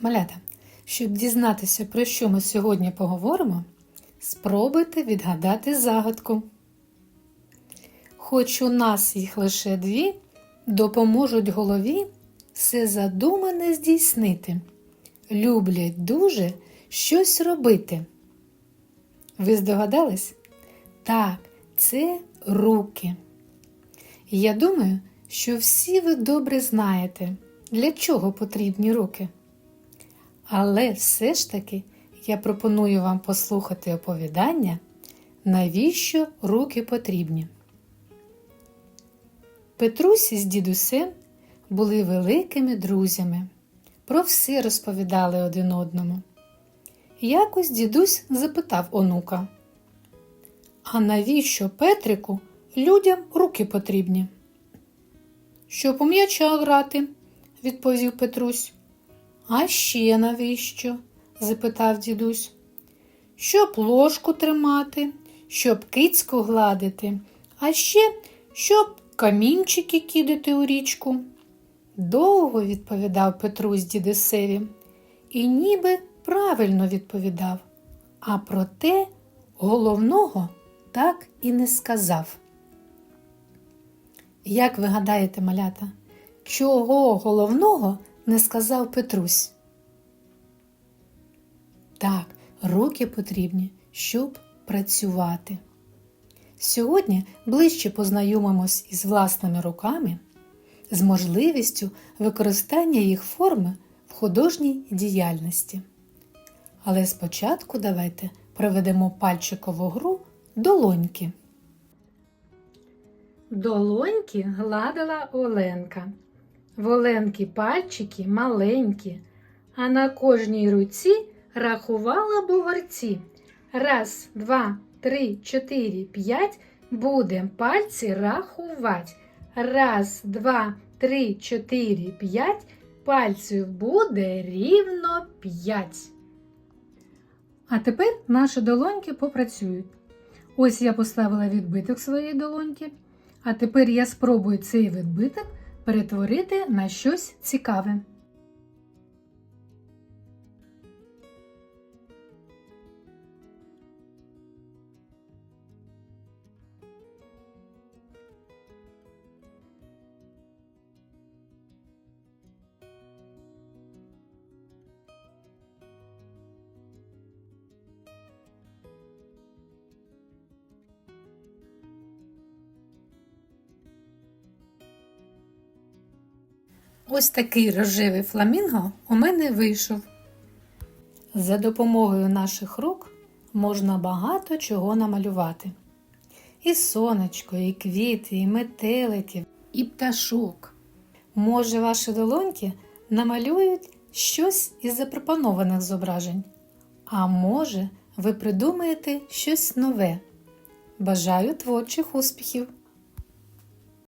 Малята, щоб дізнатися, про що ми сьогодні поговоримо, спробуйте відгадати загадку. Хоч у нас їх лише дві, допоможуть голові все задумане здійснити. Люблять дуже щось робити. Ви здогадались? Так, це руки. Я думаю, що всі ви добре знаєте, для чого потрібні руки. Але все ж таки я пропоную вам послухати оповідання, навіщо руки потрібні. Петрусь з дідусем були великими друзями, про все розповідали один одному. Якось дідусь запитав онука, а навіщо Петрику людям руки потрібні? Щоб у м'яча грати, відповів Петрусь. А ще навіщо? запитав дідусь. Щоб ложку тримати, щоб кицьку гладити, а ще щоб камінчики кидати у річку. Довго відповідав Петрусь дідусеві, і ніби правильно відповідав, а проте головного так і не сказав. Як ви гадаєте, малята, чого головного не сказав Петрусь? Так, руки потрібні, щоб працювати. Сьогодні ближче познайомимось із власними руками, з можливістю використання їх форми в художній діяльності. Але спочатку давайте проведемо пальчикову гру долоньки. Долоньки гладила Оленка. В Оленки пальчики маленькі, а на кожній руці рахувала бугорці. Раз, два, три, чотири, п'ять. Будем пальці рахувати. Раз, два, три, чотири, п'ять. Пальців буде рівно п'ять. А тепер наші долоньки попрацюють. Ось я поставила відбиток своєї долоньки. А тепер я спробую цей відбиток перетворити на щось цікаве. Ось такий рожевий фламінго у мене вийшов. За допомогою наших рук можна багато чого намалювати. І сонечко, і квіти, і метеликів, і пташок. Може, ваші долоньки намалюють щось із запропонованих зображень. А може, ви придумаєте щось нове. Бажаю творчих успіхів!